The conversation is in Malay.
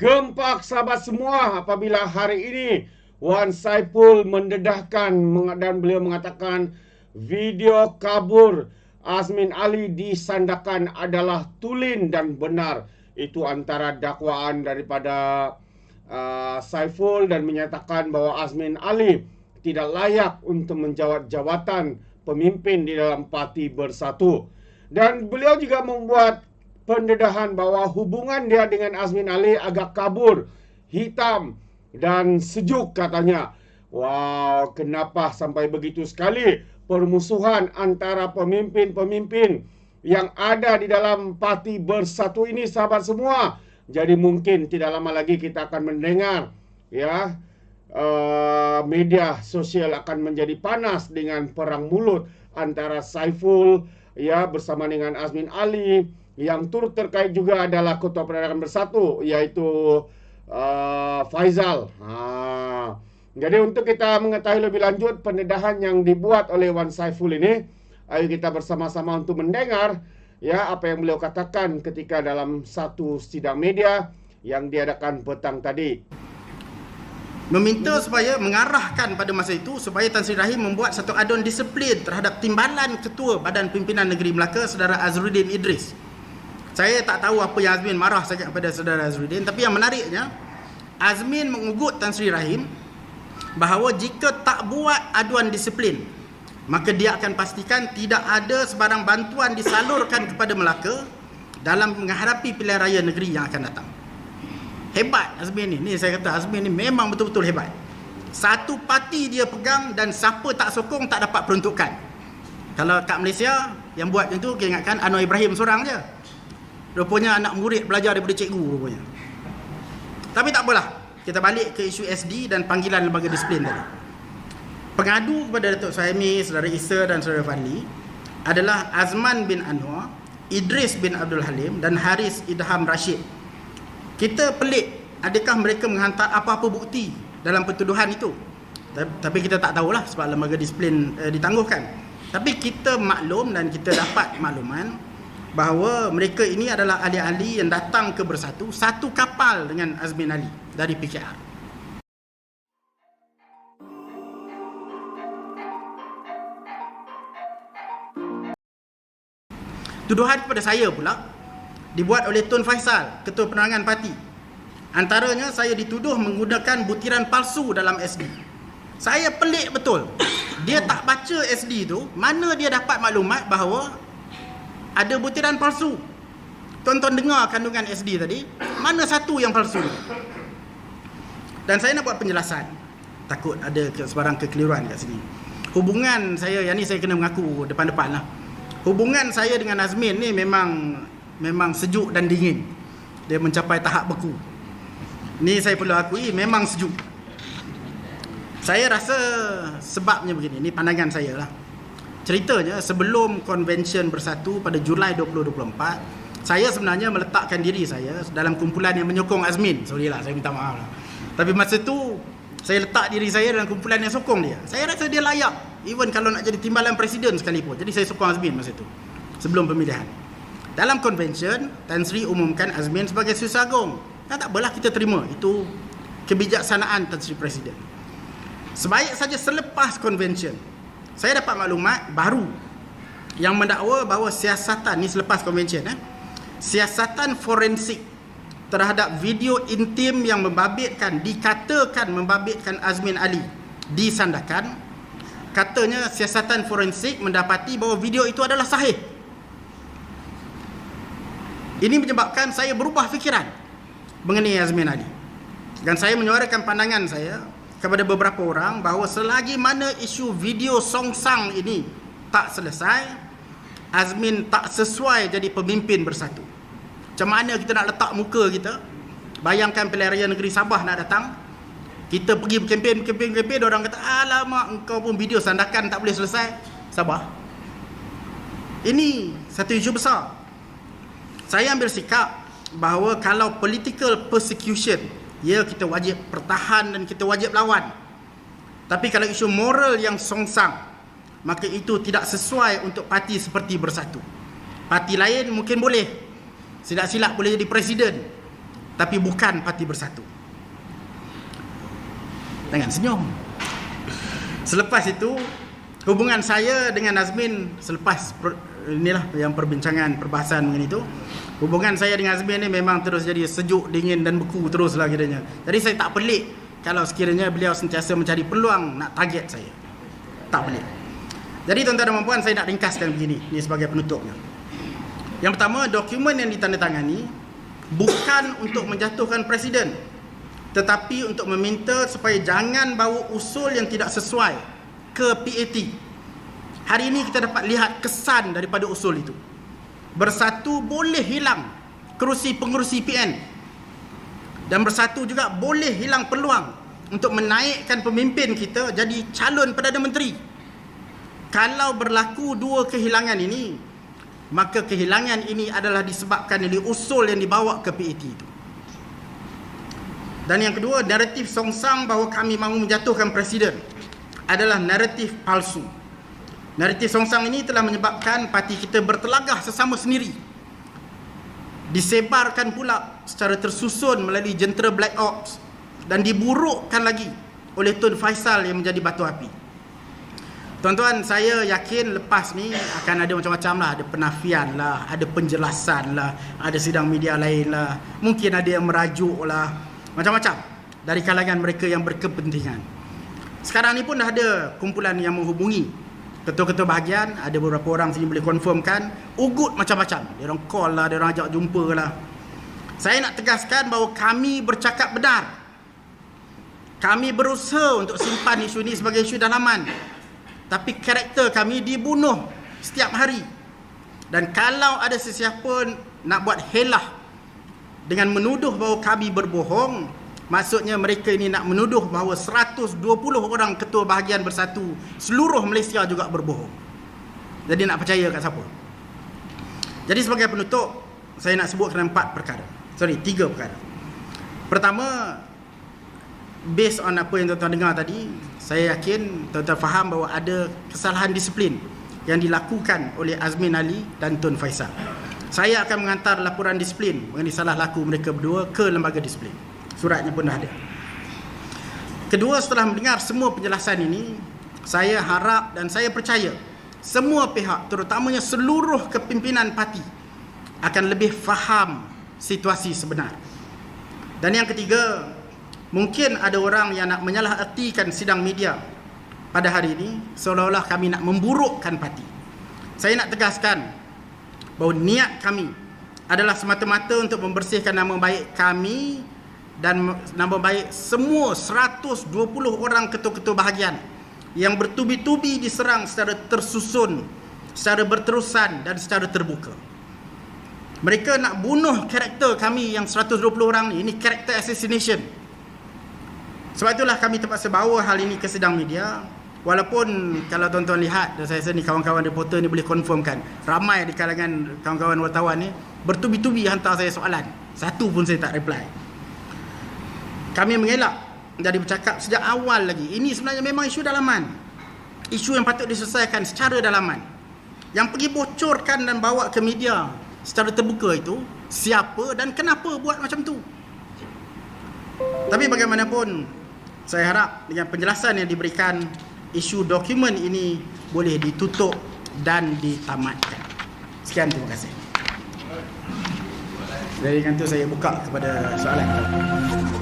Gempak sahabat semua apabila hari ini Wan Saipul mendedahkan dan beliau mengatakan video kabur Azmin Ali disandakan adalah tulin dan benar. Itu antara dakwaan daripada uh, Saiful dan menyatakan bahawa Azmin Ali tidak layak untuk menjawat jawatan pemimpin di dalam parti bersatu. Dan beliau juga membuat pendedahan bahawa hubungan dia dengan Azmin Ali agak kabur, hitam dan sejuk katanya. Wow, kenapa sampai begitu sekali permusuhan antara pemimpin-pemimpin yang ada di dalam parti bersatu ini sahabat semua. Jadi mungkin tidak lama lagi kita akan mendengar ya uh, media sosial akan menjadi panas dengan perang mulut antara Saiful ya bersama dengan Azmin Ali yang turut terkait juga adalah Ketua Perdagangan Bersatu yaitu uh, Faizal. Ha. Jadi untuk kita mengetahui lebih lanjut pendedahan yang dibuat oleh Wan Saiful ini, ayo kita bersama-sama untuk mendengar ya apa yang beliau katakan ketika dalam satu sidang media yang diadakan petang tadi. Meminta supaya mengarahkan pada masa itu supaya Tan Sri Rahim membuat satu aduan disiplin terhadap timbalan ketua Badan Pimpinan Negeri Melaka saudara Azruddin Idris saya tak tahu apa yang Azmin marah sangat kepada saudara Azruddin tapi yang menariknya Azmin mengugut Tan Sri Rahim bahawa jika tak buat aduan disiplin maka dia akan pastikan tidak ada sebarang bantuan disalurkan kepada Melaka dalam menghadapi pilihan raya negeri yang akan datang. Hebat Azmin ni. Ni saya kata Azmin ni memang betul-betul hebat. Satu parti dia pegang dan siapa tak sokong tak dapat peruntukan. Kalau kat Malaysia yang buat macam tu kita ingatkan Anwar Ibrahim seorang je. Rupanya anak murid belajar daripada cikgu rupanya. Tapi tak apalah. Kita balik ke isu SD dan panggilan lembaga disiplin tadi. Pengadu kepada Datuk Suhaimi, Saudara Isa dan Saudara Fadli adalah Azman bin Anwar, Idris bin Abdul Halim dan Haris Idham Rashid. Kita pelik adakah mereka menghantar apa-apa bukti dalam pertuduhan itu. Tapi kita tak tahulah sebab lembaga disiplin eh, ditangguhkan. Tapi kita maklum dan kita dapat makluman bahawa mereka ini adalah ahli-ahli yang datang ke bersatu satu kapal dengan Azmin Ali dari PKR. Tuduhan kepada saya pula dibuat oleh Tun Faisal, Ketua Penerangan Parti. Antaranya saya dituduh menggunakan butiran palsu dalam SD. Saya pelik betul. Dia tak baca SD tu, mana dia dapat maklumat bahawa ada butiran palsu. Tonton dengar kandungan SD tadi, mana satu yang palsu? Dan saya nak buat penjelasan. Takut ada sebarang kekeliruan kat sini. Hubungan saya, yang ni saya kena mengaku depan-depan lah. Hubungan saya dengan Azmin ni memang memang sejuk dan dingin. Dia mencapai tahap beku. Ni saya perlu akui memang sejuk. Saya rasa sebabnya begini, ni pandangan saya lah. Ceritanya sebelum konvensyen bersatu pada Julai 2024 Saya sebenarnya meletakkan diri saya dalam kumpulan yang menyokong Azmin. Sorry lah saya minta maaf lah. Tapi masa tu saya letak diri saya dalam kumpulan yang sokong dia. Saya rasa dia layak Even kalau nak jadi timbalan presiden sekalipun. Jadi saya sokong Azmin masa tu Sebelum pemilihan. Dalam konvensyen Tan Sri umumkan Azmin sebagai susah agung nah, Tak apalah kita terima Itu kebijaksanaan Tan Sri Presiden. Sebaik saja selepas konvensyen saya dapat maklumat baru yang mendakwa bahawa siasatan ni selepas konvensyen eh siasatan forensik terhadap video intim yang membabitkan dikatakan membabitkan Azmin Ali disandarkan katanya siasatan forensik mendapati bahawa video itu adalah sahih. Ini menyebabkan saya berubah fikiran mengenai Azmin Ali. Dan saya menyuarakan pandangan saya kepada beberapa orang bahawa selagi mana isu video songsang ini tak selesai Azmin tak sesuai jadi pemimpin bersatu. Macam mana kita nak letak muka kita? Bayangkan pilihan raya negeri Sabah nak datang kita pergi kempen kempen kempen orang kata alamak engkau pun video sandakan tak boleh selesai. Sabah. Ini satu isu besar. Saya ambil sikap bahawa kalau political persecution ya kita wajib pertahan dan kita wajib lawan tapi kalau isu moral yang songsang maka itu tidak sesuai untuk parti seperti bersatu parti lain mungkin boleh silap-silap boleh jadi presiden tapi bukan parti bersatu. Jangan senyum. Selepas itu hubungan saya dengan Azmin selepas inilah yang perbincangan perbahasan mengenai itu. Hubungan saya dengan Azmin ni memang terus jadi sejuk dingin dan beku terus lah kiranya. Jadi saya tak pelik kalau sekiranya beliau sentiasa mencari peluang nak target saya. Tak pelik. Jadi tuan-tuan dan puan saya nak ringkaskan begini ini sebagai penutupnya. Yang pertama dokumen yang ditandatangani bukan untuk menjatuhkan presiden tetapi untuk meminta supaya jangan bawa usul yang tidak sesuai ke PAT. Hari ini kita dapat lihat kesan daripada usul itu. Bersatu boleh hilang kerusi pengerusi PN. Dan bersatu juga boleh hilang peluang untuk menaikkan pemimpin kita jadi calon Perdana Menteri. Kalau berlaku dua kehilangan ini, maka kehilangan ini adalah disebabkan oleh usul yang dibawa ke PAT itu. Dan yang kedua, naratif songsang bahawa kami mahu menjatuhkan presiden adalah naratif palsu. Naratif songsang ini telah menyebabkan parti kita bertelagah sesama sendiri. Disebarkan pula secara tersusun melalui jentera Black Ops dan diburukkan lagi oleh Tun Faisal yang menjadi batu api. Tuan-tuan, saya yakin lepas ni akan ada macam-macam lah. Ada penafian lah, ada penjelasan lah, ada sidang media lain lah. Mungkin ada yang merajuk lah macam-macam dari kalangan mereka yang berkepentingan. Sekarang ni pun dah ada kumpulan yang menghubungi ketua-ketua bahagian, ada beberapa orang sini boleh confirmkan, ugut macam-macam. Dia orang call lah, dia orang ajak jumpa lah. Saya nak tegaskan bahawa kami bercakap benar. Kami berusaha untuk simpan isu ini sebagai isu dalaman. Tapi karakter kami dibunuh setiap hari. Dan kalau ada sesiapa nak buat helah dengan menuduh bahawa kami berbohong maksudnya mereka ini nak menuduh bahawa 120 orang ketua bahagian bersatu seluruh Malaysia juga berbohong. Jadi nak percaya kat siapa? Jadi sebagai penutup saya nak sebutkan empat perkara. Sorry tiga perkara. Pertama based on apa yang tuan-tuan dengar tadi saya yakin tuan-tuan faham bahawa ada kesalahan disiplin yang dilakukan oleh Azmin Ali dan Tun Faisal. Saya akan mengantar laporan disiplin mengenai salah laku mereka berdua ke lembaga disiplin. Suratnya pun dah ada. Kedua, setelah mendengar semua penjelasan ini, saya harap dan saya percaya semua pihak, terutamanya seluruh kepimpinan parti akan lebih faham situasi sebenar. Dan yang ketiga, mungkin ada orang yang nak menyalahertikan sidang media pada hari ini seolah-olah kami nak memburukkan parti. Saya nak tegaskan bahawa niat kami adalah semata-mata untuk membersihkan nama baik kami dan nama baik semua 120 orang ketua-ketua bahagian yang bertubi-tubi diserang secara tersusun, secara berterusan dan secara terbuka. Mereka nak bunuh karakter kami yang 120 orang ni. Ini karakter assassination. Sebab itulah kami terpaksa bawa hal ini ke sidang media Walaupun kalau tuan-tuan lihat dan saya rasa ni kawan-kawan reporter ni boleh confirmkan ramai di kalangan kawan-kawan wartawan ni bertubi-tubi hantar saya soalan. Satu pun saya tak reply. Kami mengelak jadi bercakap sejak awal lagi. Ini sebenarnya memang isu dalaman. Isu yang patut diselesaikan secara dalaman. Yang pergi bocorkan dan bawa ke media secara terbuka itu siapa dan kenapa buat macam tu. Tapi bagaimanapun saya harap dengan penjelasan yang diberikan isu dokumen ini boleh ditutup dan ditamatkan. Sekian terima kasih. Dari kantor saya buka kepada soalan.